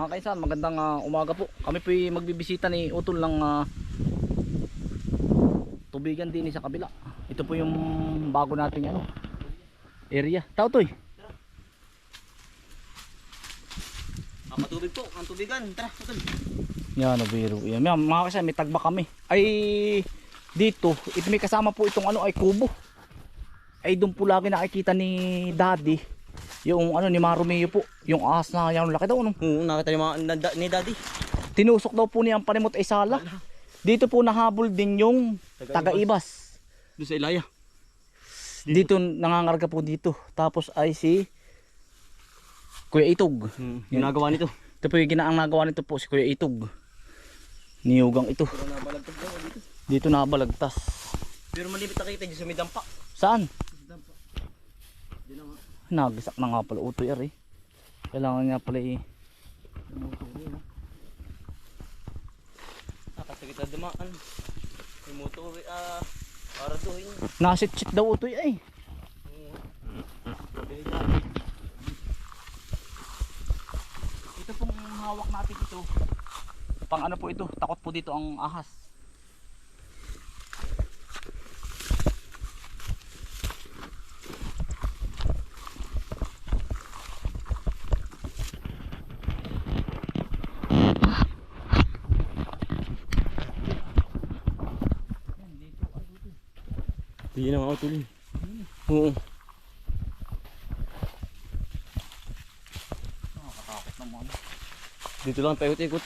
Mga kaisan, magandang ah, umaga po. Kami po magbibisita ni Utol ng ah, tubigan din sa kabila. Ito po yung bago nating ano, area. Tao to eh. Ah, matubig po, ang tubigan. Tara, utol. Yan, no, biro. Yan, yan, mga kaisan, may tagba kami. Ay, dito, ito may kasama po itong ano ay kubo. Ay, doon po lagi nakikita ni Daddy. Yung ano ni Marumeo po. Yung ahas na yan, laki daw. No? Oo, nakita ni, mga, na, da- ni daddy. Tinusok daw po niya ang panimot ay sala. Dito po nahabol din yung taga-ibas. Doon sa Ilaya. Dito nangangarga po dito. Tapos ay si Kuya Itog. Hmm, ginagawa nito. Ito po yung ginaang nagawa nito po si Kuya Itog. Niyugang ito. Pero nabalagtag daw dito. Dito nabalagtas. Pero malipit nakita dito sa may dampa. Saan? Dampa. Di na nga. Nagisak na nga pala utoy ari. Kailangan nga pala i Nakasakit na dumaan. May motor, ah, para doon. nasit-chit daw utoy ay. Ito pong hawak natin ito. Pang ano po ito? Takot po dito ang ahas. Di na nga utol. Oo. Nakakatakot naman. Dito lang paikot-ikot.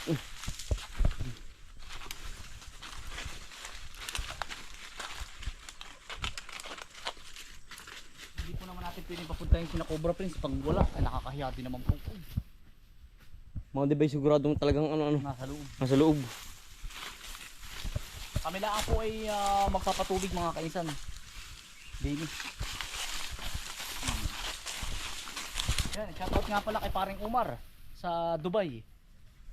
Hindi po naman natin pwedeng papuntahin sina Cobra Prince pag wala. Ay nakakahiya din naman po. Mga device siguradong talagang ano-ano. Nasa loob. Nasa loob. Kami lang po ay ah, magpapatubig mga kaisan. Daily. Yan, shoutout nga pala kay paring Umar sa Dubai.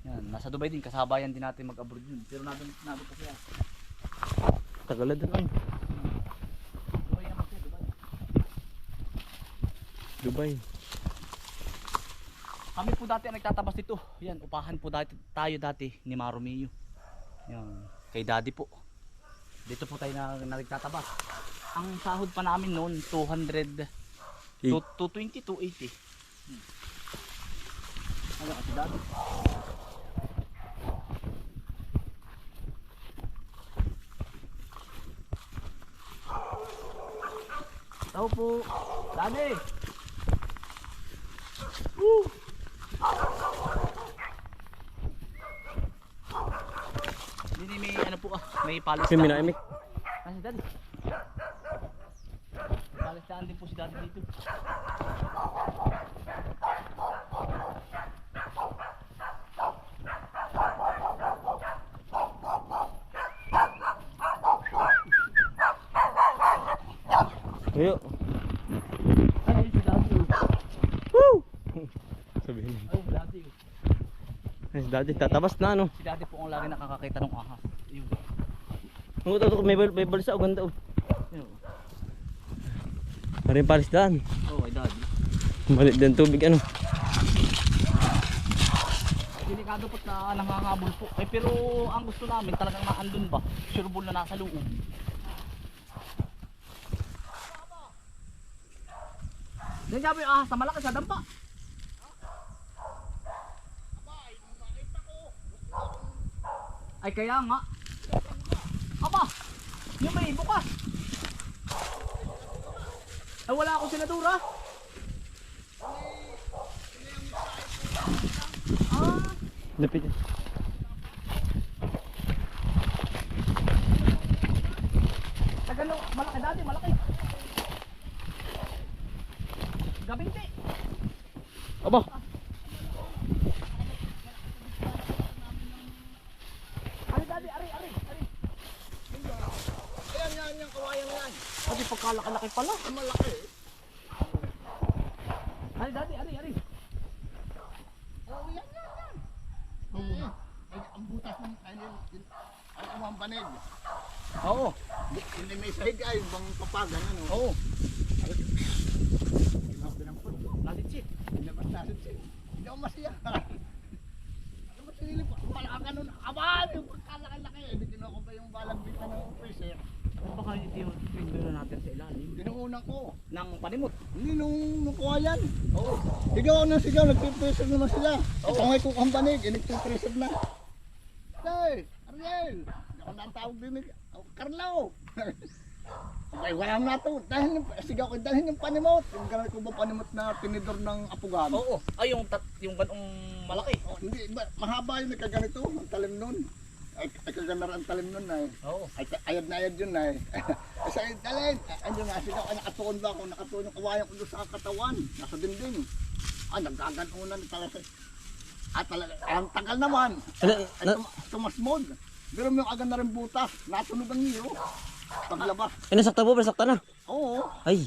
Yan, nasa Dubai din, kasabayan din natin mag-abroad yun. Pero nandun, nandun pa siya. Tagalad na lang. Dubai naman siya, Dubai. Dubai. Kami po dati ang nagtatabas dito. Yan, upahan po dati, tayo dati ni Maromeo. Yan, kay daddy po. Dito po tayo na, na nagtatabas. Ang sahod pa namin noon, 200, Eight. 220, 280. Hmm. Ano kasi daddy? Tao po. Daddy! Woo! Hindi may ano po ah, may palis. Kami na imik. Ah, si May palistaan din po si daddy dito. Ayo. Ay, ayun si daddy. Sabihin. Ay, si daddy. Ay, daddy, tatabas na ano. Si daddy po ang lagi nakakakita ng ahas. Yun. Ang uto may bal may balsa o ganda oh. Yun. Maring palisdaan. Oh, ay daddy. Malit din tubig ano. Delikado po na nangangahabol po. Eh, pero ang gusto namin talagang naandun ba? Sureball na nasa loob. Diyan sabi yung ahas na malaki sa dampa. Ay kaya nga. Aba, yung may bukas. Ay wala akong sinadura. Ah, Lapit. Tagalo, malaki dati, malaki. Gabinti. Aba. Ari dati, ari, ari, ari. Ayan yan, yung kawayan yan. Kasi pagkalaki-laki pala. Malaki. pa, ganun. Oh. Oo. Oh. Nalit siya. Labas nalit siya. Hindi ako masaya. Ano ba sinilip? Wala ka ganun. Abal! Yung pagkalaki-laki. Hindi kinuha ko pa yung balang bitan ng officer. Ano Baka hindi yung pindula natin sa ilalim. Ginuunan ko. Nang panimot. Hindi nung nakuha yan. Oo. Sigaw ako ng sigaw. Nagpipresor naman sila. Ito nga yung kampanig. Nagpipresor na. Hey! Ariel! Ako na ang tawag din. Carlo! Okay, wala na to. Dahil yung, sigaw ko, dahil yung panimot. Yung ganun ko ba panimot na tinidor ng apugan? Oo. Ay, yung, tat, yung ganong malaki. Oh, hindi, ba, mahaba yung nagkaganito, ang talim nun. Ay, ay kaganar ang talim nun ay. Oo. Ay, ayad na ayad yun ay. Ay, sa dalhin. Ayun nga, sigaw, ay, nakatuon ba ako? Nakatuon yung kawayan ko doon sa katawan. Nasa dingding. Ah, nagkaganunan talaga. Ah, talaga, ang tagal naman. Ay, tum tumasmod. Pero may agad na rin butas. Nasunog ang iyo. Paglabas. Eh, nasaktan po, nasaktan na. Oo. Ay,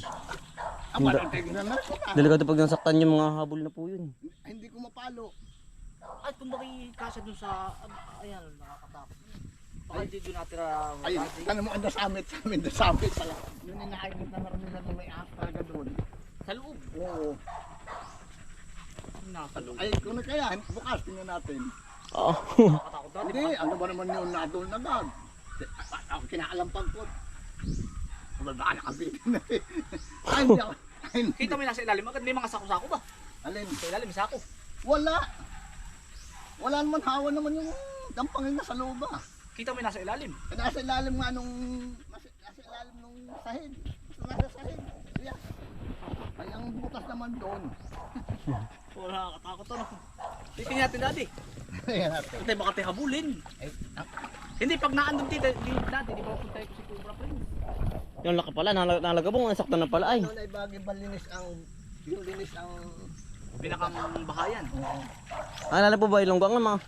Ah, parang tignan na delikado pag nasaktan yung mga habol na po yun. Ay, Hindi ko mapalo. At kung baki kasya dun sa, ah, ayan, nakakatakot. Baka hindi doon natira. Ay, dati. ano mo ang dasamit sa amin, dasamit pala. Yun yung nakikita na nila na may ahas talaga doon. Sa loob. Oo. Nasa loob. Ay, kung na kaya, bukas tingnan natin. Oo. Nakakatakot dati. Hindi, ano ba naman yun na doon na gag? Ako kinakalampag ko. Aba, baka nakabitin na eh. Ay, hindi ako. Ay, hindi. Kita mo yung nasa ilalim, agad may mga sako-sako ba? Alin? Sa ilalim, may sako. Wala. Wala naman hawa naman yung dampangin na sa loob ah. Kita mo yung nasa ilalim. Eh, Nasa ilalim nga nung, nasa, nasa ilalim nung sahig. Nasa sahig. Kaya, ay ang butas naman doon. Wala, nakakatakot ano. Titingnan natin dati. Ayan natin. Ito baka tayo habulin. Ah, Hindi, pag naandun dito, di, dati, di ba punta ko si Cobra Prince? Yung laki pala, nalag nalagabong, nasaktan na pala ay. Ano na ibagi ba linis ang, yung linis ang, Pinakang bahayan. oo. Ah, ilalim po ba yung longgang na mga?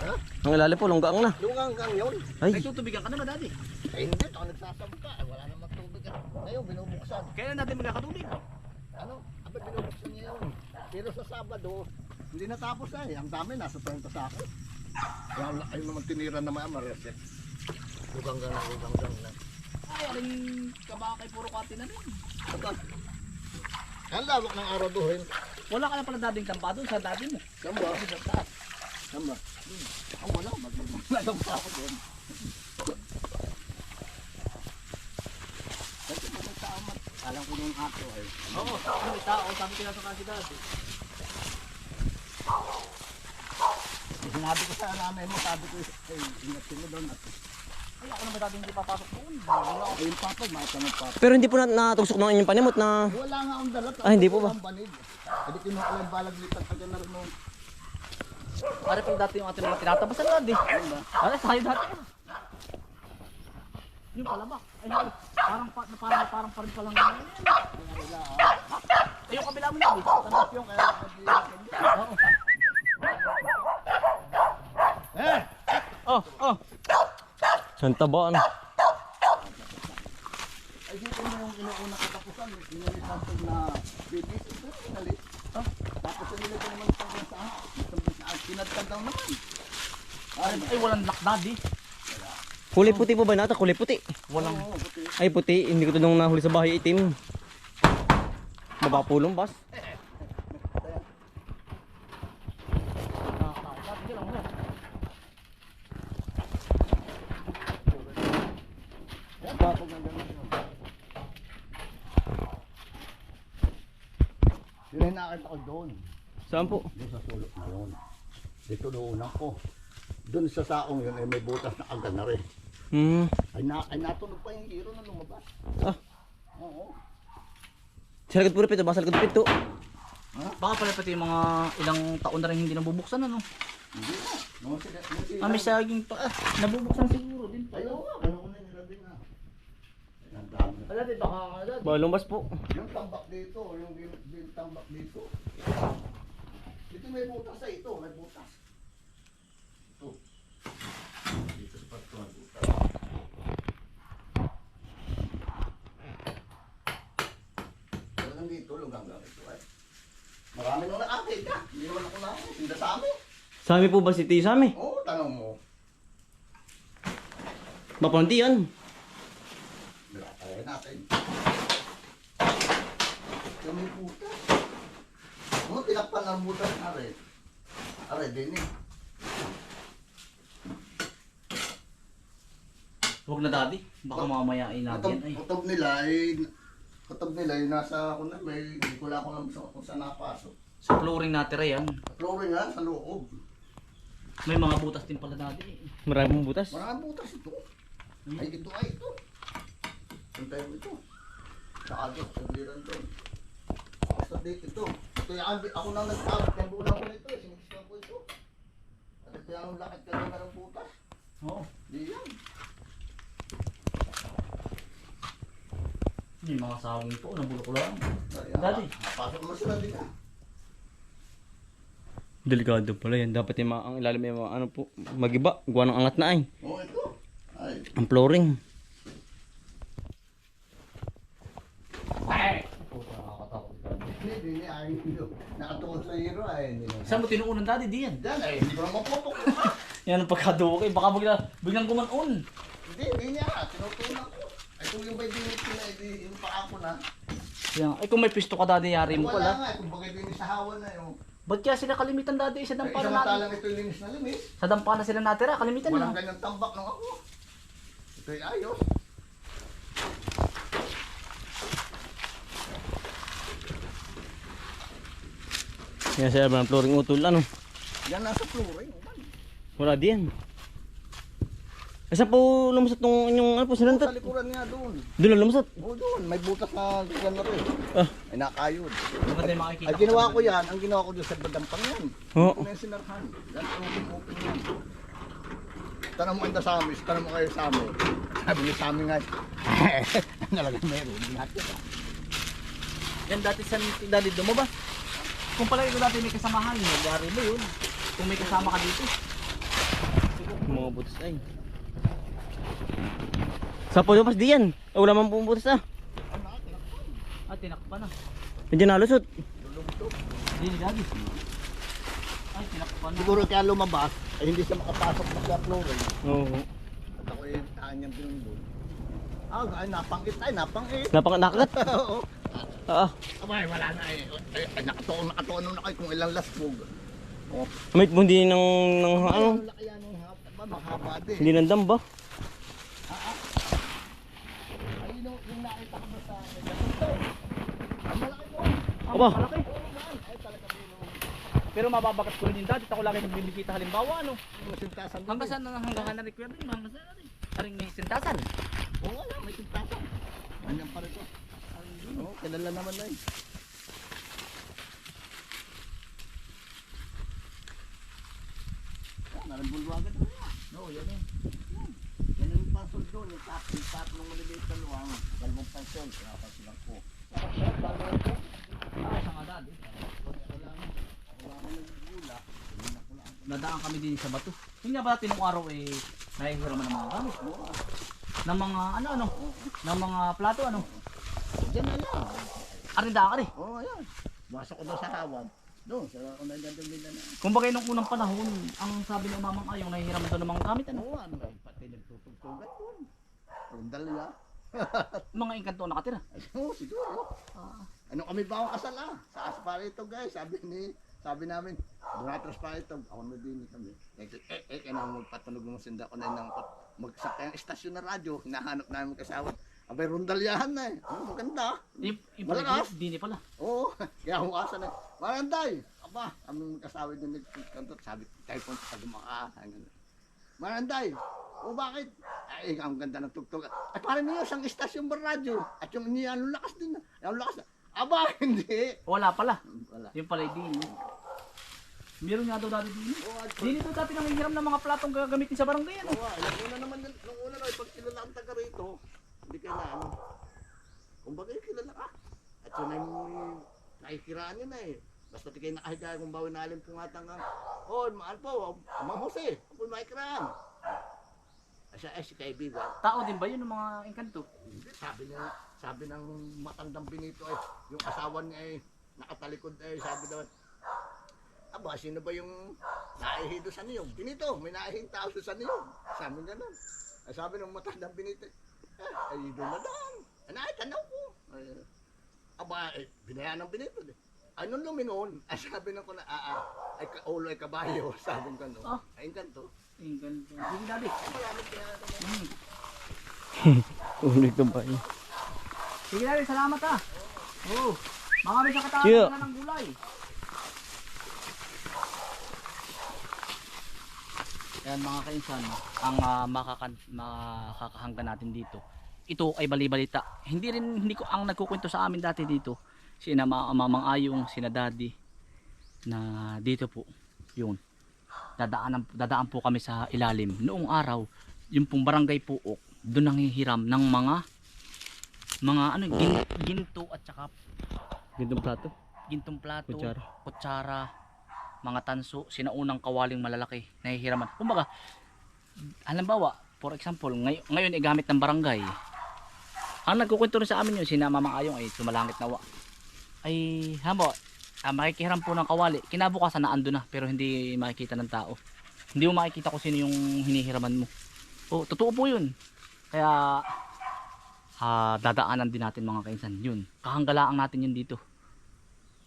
Ha? Ang ilalim po, longgang na. Lungang gang yun. Ay, May tutubigan ka na ba dati? Eh hindi, ako nagsasabka. Eh, wala namang tubig. Ngayon, binubuksan. Kailan natin magkakatubig? Ano? Abay, binubuksan niya yun. Pero sa Sabado, hindi natapos na eh. Ang dami, nasa 30 sa akin. Kaya ayun naman tinira naman ang mareset. Lugang gang na, lugang gang na. Ay, aling kabakay, puro kati na rin. Aba, Ang lawak ng araw doon. Wala ka na pala dating tampa doon sa dati mo. Samba. Sa taas. Samba. Hmm. Ang wala, magmamalang pa ako doon. Kasi may tao. Alam ko yung ato eh. Oo, oh, tao, sabi ko na sa kasi dati. Sinabi ko sa nanay mo, sabi ko, eh, ingatin mo doon. At, Ay, ako naman dati hindi papasok doon. wala ako yung papa, matanong papa. pero hindi po na natuksok ng inyong panimot na... Wala nga akong dalat. Ah, hindi po ba? Ang. Hindi ko yung balag lipat ka na rin mo. Pare pag dati yung ating mga tinatabasan na di. Ano, tayo dati. Yung palabak. Ay, parang, pa, parang, parang pa rin palang. Ay, yung kabila mo na di. Tanggap yung kaya. Oo. Oh, oh. Ang taba, ano? Ay, dito mo yung inuuna katapusan. Inalitan ko na babies. Inalit. Tapos inilito naman sa sa sa sa Kinadkad daw naman. Ay, ay walang lock daddy. Kulay puti po ba nata? Kulay puti. Walang. Ay puti, hindi ko to nung nahuli sa bahay itim. Baba pulong, bas. Nakakatakot. Dati lang mo. Yan, tapos ng ganun yun. Yun ay nakita ko doon. Saan po? Doon sa sulok na yun. Dito doon ako. Doon sa saong yun ay may butas na agad na rin. Hmm. Ay, na, ay natunog pa yung hero na lumabas. Ah. Oo. Sa likod po rin, basa likod pito. Baka pala pati yung mga ilang taon na rin hindi nabubuksan ano. Hindi na. Nung sila, sila. Ah, may saging pa. Ah, nabubuksan siguro din. Ayaw nga. Ano ko na nilabing na. Ay, ang. Wala din, baka wala din. Balong bas po. Yung tambak dito, yung, yung, yung tambak dito. Dito may butas sa ito, may butas. Ito. Dito sa pato may butas. Talagang dito, lugang lang ito ay. Marami nung nakakita. Hindi naman ako na. Tinda sa amin. Sami po ba si Ti Sami? Oo, tanong mo. Mapanti yan. Natin. May butas. Ano, ang butas na rin. Are, din eh. Huwag na daddy. Baka mamaya ay Kutob, nagyan ay. kutob nila ay kutob nila ay nasa ako na may hindi ko lang alam sa kung saan napasok. Sa flooring natira yan. Flooring nga sa loob. May mga butas din pala daddy. Maraming butas. Maraming butas ito. Ay ito ay ito. Santay mo ito. Sa agad, sa biran doon. Basta dito ito. Ito yung ako nang nagtawag. Kaya bulan ko nito. eh. Siniskan ko ito. At ito yung lakad ka na ng butas. Oo. Di yan. May mga sawing po. Nabulok ko lang. Daddy. Napasok mo sila din ah. Delikado pala yan. Dapat yung mga, ang ilalim yung mga ano po, magiba. Gawa ng angat na ay. Oo, ito. Ay. Ang flooring. Oh, nakakatakot. Hindi, hindi. Ay, hindi. Nakatukod sa hero na. Mo tinuunan daddy? Di yan. Diyan ay, hindi ko naman putok. Yan ang pagkaduwa kayo. Baka bigla, biglang gumanon. Hindi, hindi niya. Tinutunan ko. Ay, kung yung may dinit ko na, edi yung paa ko na. Yan. Ay kung may pisto ka daddy, yari mo Wala pala. nga, eh, kung bagay dinis sa hawan na yun. Ba't kaya sila kalimitan daddy? Sa Ay, dampa na natin. samantalang ito yung linis na linis. Sa dampa na sila natira. Kalimitan Walang na. ganyang tambak nung ako. Ito ay ayos. Yan sa ng flooring utol ano. Yan nasa flooring. Wala din. Asa po lumusot nung yung ano po Sa sinuntot? likuran nga doon. Doon lang lumusot. Oo doon, may butas na ganyan na rin. Ah. Ay nakayod. Tayo makikita? Ay ginawa ko yan, ang ginawa ko doon sa badampang yan. Oo. Kung yung sinarhan. Yan ang open open yan. Tanong mo ito sa amin, tanong mo kayo sa amin. Sabi niyo sa amin nga, nalagang meron. Hindi natin. Yan dati sa daddy doon mo ba? Kung pala ikaw dati may kasamahan mo, yari mo yun. Kung may kasama ka dito. Mga butas ay. Sa po lumas diyan. Oh, wala man pong butas ah. Ah, tinakpan na. Medyo nalusot. Hindi ni daddy. Ay, tinakpan na. Siguro kaya lumabas, ay hindi siya makapasok sa flooring. Oo. At ako yung taan niyang pinundun. Ah, ay, napangit ay, napangit. Napang nakagat. Oo. Ah. Abay, wala na eh. Ay, ay nakatuon, nakatuon na kayo kung ilang lasbog. Oh. May bundi ng ng ano, Ang laki yan ng ba, mahaba din. hindi nandam ba? Ay, yung, yung nakita ko sa Ang malaki mo. Aba. Malaki. Pero mababagat ko rin yung daddy. Ako lagi nagbibigita halimbawa, ano? Sintasan. Hanggang saan na hanggang ka na require din, hanggang saan na rin. Aring may sintasan. Oo, wala, may sintasan. Ganyan pa rin to. Oo, kilala naman na eh. Yan, narimbulwagan na yan. Oo, yan eh. Yan. Yung pansol doon, yung tap, yung tap ng maliliit na luwang. Dalawang pansol, pinapansin lang po. Ah, sa nga daddy. Wala na. Wala na nagugula. Nadaan kami din sa bato. Yung nga ba dati nung araw eh, nahihiraman ng mga gamit. Oo, ah. Ng mga ano ano, ng mga plato ano. Diyan na lang. Arinda ka rin. Oo, oh, ayan. Masok ko doon sa hawad. Doon, sa na doon nila na. Kung bagay nung unang panahon, ang sabi ng mamang ayong nahihiraman doon ng mga gamit ano. Oo, ano, pati nagtutugtugat doon. Rundal nila. Mga engkanto ang nakatira. Oo, siguro. Ano kami ba ang kasal ah? Sa Asparito guys, sabi ni, sabi namin, Donatros Asparito, ako na din kami. Eh, eh, eh, kaya naman magpatunog ng sinda ko na ng magsakay ang istasyon na radyo, hinahanap namin kasawa. Abay, rundalyahan na eh. Ano, maganda. Yung yung Malakas. dini pala. Oo, kaya huwasan na. Maranday! Aba, aming mag-asawa din nagkanto. Sabi, tayo po sa gumakaan. Maranday! O bakit? Ay, ang ganda ng tugtog. At parang niyo, isang istasyon ba radyo? At yung niya, ang lakas din. Ang lakas. Aba, hindi. Wala pala. Wala. Yung pala yung dini. Meron nga daw dati dini. Oo, at Dini daw dati nanghihiram ng mga platong gagamitin sa barangay ano. Oo, nung una naman, nung una naman, pag kilala ang taga rito, hindi ka na ano. Kumbaga, kilala ka. At yun ay nakikiraan yun eh. Basta di kayo nakahiga kung bawin na alim pumatang ang, oh, mahal po, Mang Jose, ako yung makikiraan. Ay, siya, ay, si kaibigan. Tao din ba yun ng mga engkanto? Hindi, sabi niya, sabi ng matandang binito ay, yung asawa niya ay nakatalikod ay, sabi daw, Aba, sino ba yung naihi doon sa niyog? Binito, may naihing tao sa niyog. Sabi ganun. Sabi ng matandang binito, "Ah, ay, doon na lang. Ay, ay, tanaw ko. Ay, aba, eh, binayaan ng binito. Ay, nung lumingon, ay sabi ng ko na, ah, ah, ay, ka- ulo ay kabayo. Sabi ng gano'n. Ah. Ay, kanto. Engkanto. Dini dati. Malamit kaya naman. Hmm. Ulit na ba yun? Sige na rin, salamat ah. Oo. Marami sa katawan na ng gulay. Yan mga kainsan, ang uh, makakan makakahanggan natin dito. Ito ay bali-balita. Hindi rin hindi ko ang nagkukwento sa amin dati dito. Sina Ma- Mamang Ayong, sina Daddy na dito po. Yun. Dadaan dadaan po kami sa ilalim. Noong araw, yung pong barangay Puok, doon nanghihiram ng mga mga ano gin, ginto at saka Gandang plato. gintong plato, Kutsara. kutsara, mga tanso, sinaunang kawaling malalaki, nahihiraman. Kumbaga, halimbawa, for example, ngay ngayon ay gamit ng barangay. Ang nagkukwento rin sa amin yun, sina Mamang Ayong ay tumalangit nawa. Ay, hamo, ah, makikihiram po ng kawali. Kinabukasan na ando na, pero hindi makikita ng tao. Hindi mo makikita kung sino yung hinihiraman mo. Oh, totoo po yun. Kaya, ah, dadaanan din natin mga kainsan. Yun, kahanggalaang natin yun dito.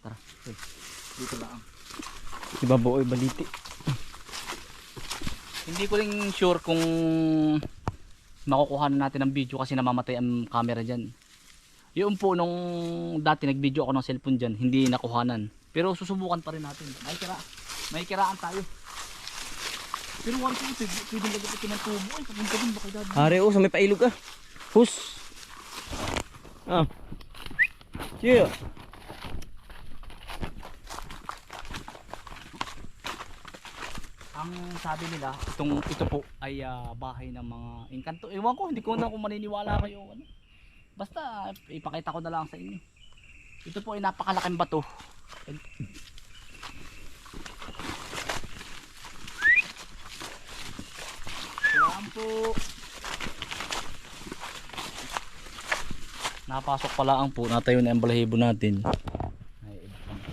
Tara, uy, dito lang. Si Baboy baliti. Hindi ko rin sure kung makukuha na natin ng video kasi namamatay ang camera dyan. Yung po nung dati nag-video ako ng cellphone dyan, hindi nakuhanan. Pero susubukan pa rin natin. May kira, may kiraan tayo. Pero wala ko ito, pwede lagyan ito ng tubo. Ay, papunta dun baka dad. Are oh, sa may pailog ka. Hus. Ah. Chiyo. Ang sabi nila, itong ito po ay ah, bahay ng mga engkanto. Ewan ko, hindi ko na kung maniniwala kayo. Ano. Basta ipakita ko na lang sa inyo. Ito po ay napakalaking bato. Kailangan po. Napasok pala ang po, natayo na ang balahibo natin. Ay, iba pang-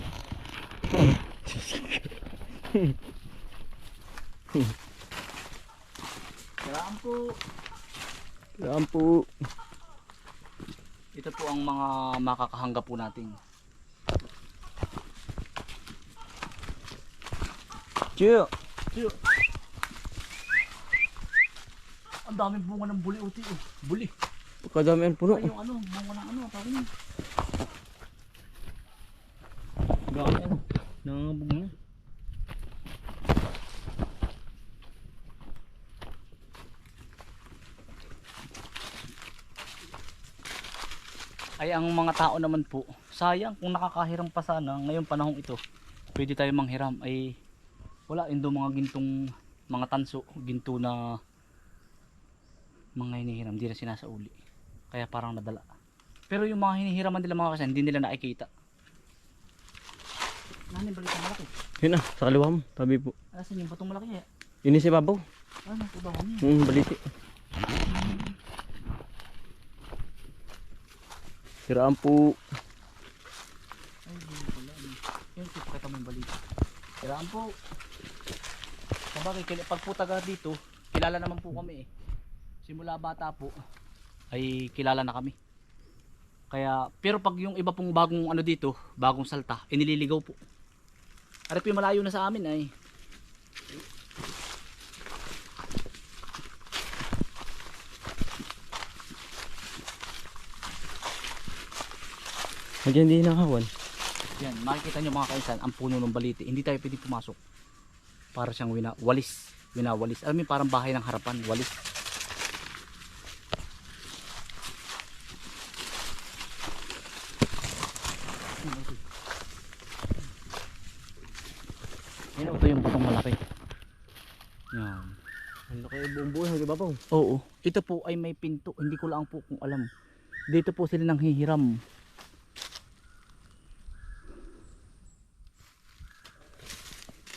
Kailangan po. Yan po. Ito po ang mga makakahangga po natin. Chiyo. Ang daming bunga ng buli uti oh. Buli. Kadami ang puno. Ay yung ano, bunga ng ano, tawag niya. Gawin ano. Nangabog na. Ay ang mga tao naman po, sayang kung nakakahiram pa sana ngayong panahong ito. Pwede tayo manghiram ay wala indo mga gintong mga tanso, ginto na mga hinihiram, di na sinasauli. Kaya parang nadala. Pero yung mga hinihiraman nila mga kasan, hindi nila nakikita. Nani balik ang malaki. Yun ah, sa kaliwa mo. Tabi po. Asan yung batong malaki eh? Ini si Babaw. Ano po ba kami? Hmm, baliti. Siraan po. Ay, hindi pala. ano. Yun, ipakita mo yung balita. Kailangan po. Sabagay, pag po taga dito, kilala naman po kami eh. Simula bata po, ay kilala na kami. Kaya, pero pag yung iba pong bagong ano dito, bagong salta, inililigaw po. Arap yung malayo na sa amin ay. Nandiyan din nakawan. Yan, makikita nyo mga kainsan, ang puno ng baliti. Hindi tayo pwede pumasok. Para siyang wina, walis. Winawalis. Alam mo parang bahay ng harapan, walis. Yan, ito yung butong malaki. Yan. Ang laki buong buhay, di Babaw. Oo. Ito po ay may pinto. Hindi ko lang po kung alam. Dito po sila nang hihiram.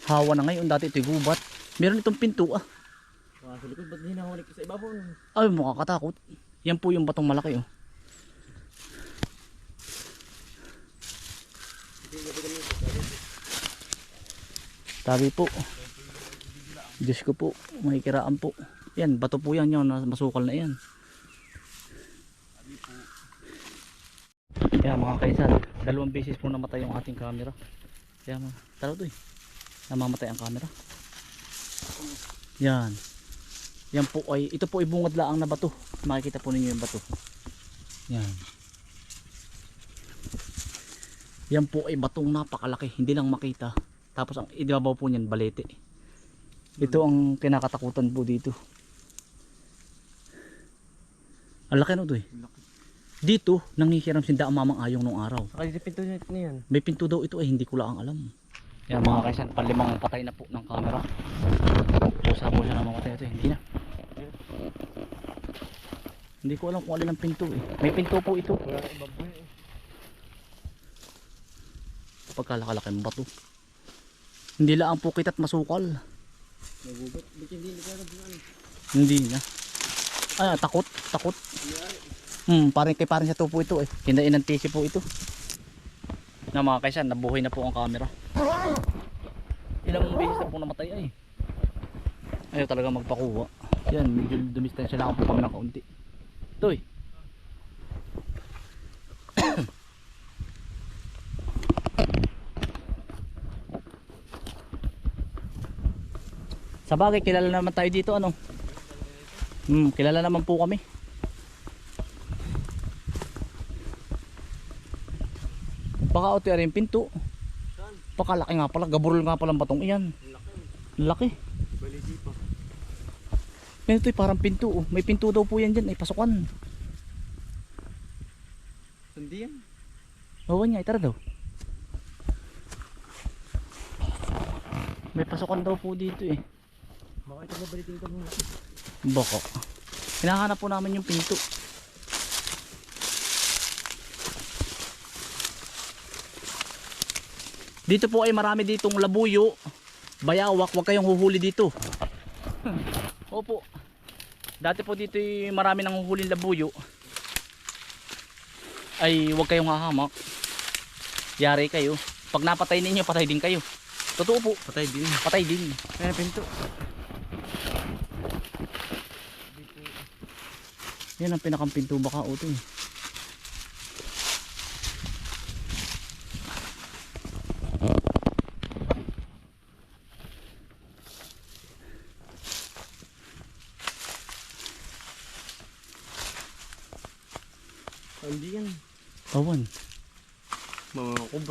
Hawa na ngayon. Dati ito'y gubat. Meron itong pinto ah. Mga sa likod, ba't sa ibabaw? Ay, mukha katakot. Yan po yung batong malaki oh. Tabi po. Diyos ko po, may kiraan po. Yan, bato po yan yun, masukal na yan. Yan mga kaisan, dalawang beses po namatay yung ating camera. Kaya mga, tara to eh. Namamatay ang camera. Yan. Yan po ay, ito po ay bungad laang na bato. Makikita po ninyo yung bato. Yan. Yan po ay batong napakalaki, hindi lang makita. Tapos ang ibabaw po niyan balete. Ito ang kinakatakutan po dito. Ang laki no to eh. Dito, nangihiram si Daang Mamang Ayong nung araw. Saka dito pinto na yan. May pinto daw ito eh, hindi ko lang alam. Yan mga kaisan, palimang patay na po ng camera. Pusa po siya na mamatay ito eh, hindi na. Hindi ko alam kung alin ang pinto eh. May pinto po ito. Eh. Pagkalakalaki ng bato. Hindi lang po kita't masukal. Ba't hindi hindi? Hindi na. Ay, takot, takot. Hmm, parang kay parang sa tupo ito eh. Kinain ng tisi po ito. Na mga kaisan, nabuhay na po ang camera. Ilang beses na po namatay ay. Ayaw talaga magpakuha. Yan, medyo dumistansya lang po kami ng kaunti. Ito eh. Sa bagay, kilala naman tayo dito ano. Hmm, kilala naman po kami. Baka ito yung pinto. Pakalaki nga pala, gaburol nga pala batong iyan. Laki. Baliti pa. Ito parang pinto. Oh. May pinto daw po yan dyan, ay pasukan. Hindi yan. Oo niya, itara daw. May pasukan daw po dito eh. Baka ito babalitin ka muna. Baka. Hinahanap po namin yung pinto. Dito po ay marami ditong labuyo, bayawak, huwag kayong huhuli dito. Opo. Dati po dito ay marami nang huhuling labuyo. Ay huwag kayong hahamak. Yari kayo. Pag napatay ninyo, patay din kayo. Totoo po, Patay din. patay din. Kaya pinto. Yan ang pinakang pinto baka uto eh. Hindi yan. Tawan.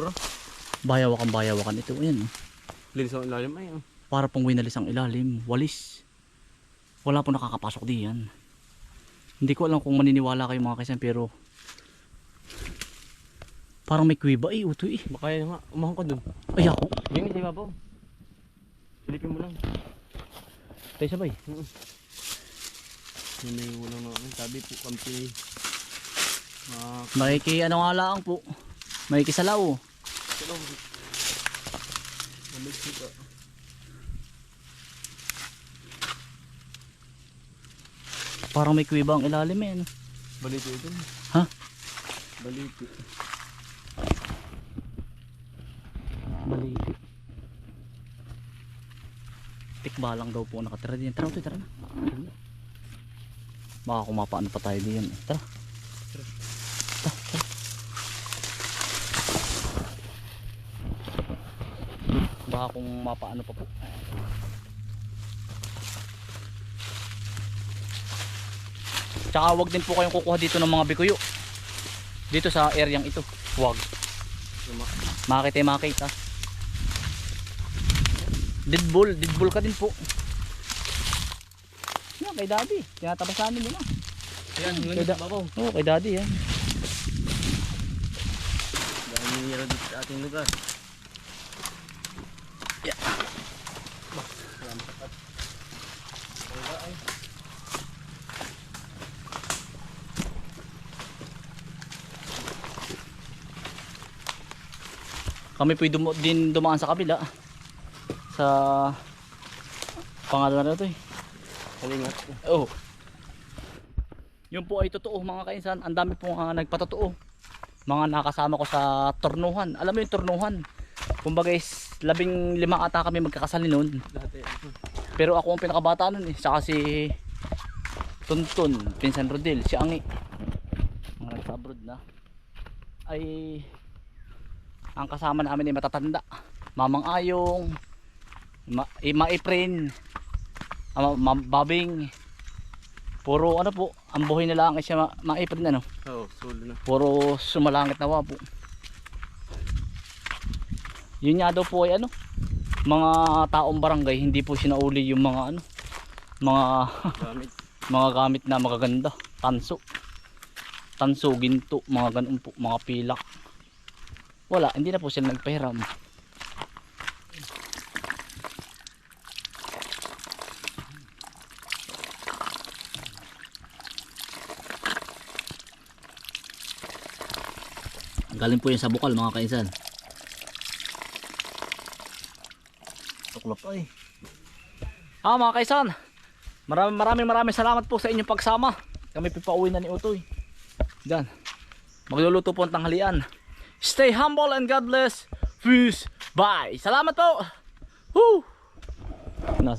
Kubra. Bayawakan bayawakan ito. Ayan. oh. Linis ang ilalim ay. oh. Para pong winalis ang ilalim. Walis. Wala po nakakapasok diyan. Hindi ko alam kung maniniwala kayo mga kaisan pero parang may kuwiba eh uto eh. Baka yan nga. Umahon ka dun. Ay ako. Yung isa ibabaw. Silipin mo lang. Tayo sabay. Yun na yung namin. Sabi po kampi. Ah, Makiki ano nga lang po. Makikisalaw. Tulong. Mamig sika. Parang may kuwiba ang ilalim eh. Ano? Baliti ito. Ha? Baliti. Maliti. Tikba lang daw po nakatira diyan. Tara, tara na. Baka kumapaano pa tayo diyan. Tara. Tara, tara. Baka kung mapaano pa po. Tsaka wag din po kayong kukuha dito ng mga bikuyo. Dito sa areang ito. Wag. Makita yung makita. Deadball, deadball ka din po. Yan, kay daddy. Tinatabas namin yun ah. Yan, ngunit da- babaw. Oo, kay daddy yan. Dahil nira dito sa ating lugar. Yeah. Bah, salamat sapat. Wala ay. Kami po dum- din dumaan sa kabila. Sa pangalan na ito eh. Kalingat. Oh. Yun po ay totoo mga kainsan. Ang dami pong uh, nagpatotoo. Mga nakasama ko sa tornuhan. Alam mo yung tornuhan? Kumbaga is labing lima ata kami magkakasali noon. Dati. Pero ako ang pinakabata nun eh. Saka si Tuntun, Pinsan Rodel, si Angi. Mga nagsa-abroad na. Ay ang kasama namin ay matatanda. Mamang Ayong, Ma, Maiprin, ama, Ma, Babing, Puro ano po, ang buhay na lang ay siya ma maipad na no. Oo, sulo na. Puro sumalangit na po. Yun nga daw po ay ano, mga taong barangay hindi po sinauli yung mga ano, mga Gamit. mga gamit na magaganda, tanso. Tanso, ginto, mga ganun po, mga pilak. Wala, hindi na po sila nagpahiram. Galing po yun sa bukal mga kainsan. Tuklop ay. Ah mga kaisan, maraming maraming maraming salamat po sa inyong pagsama. Kami pipauwi na ni Utoy. Diyan. Magluluto po ang tanghalian. Stay humble and God bless. Peace. Bye. Salamat po. Woo. Nasa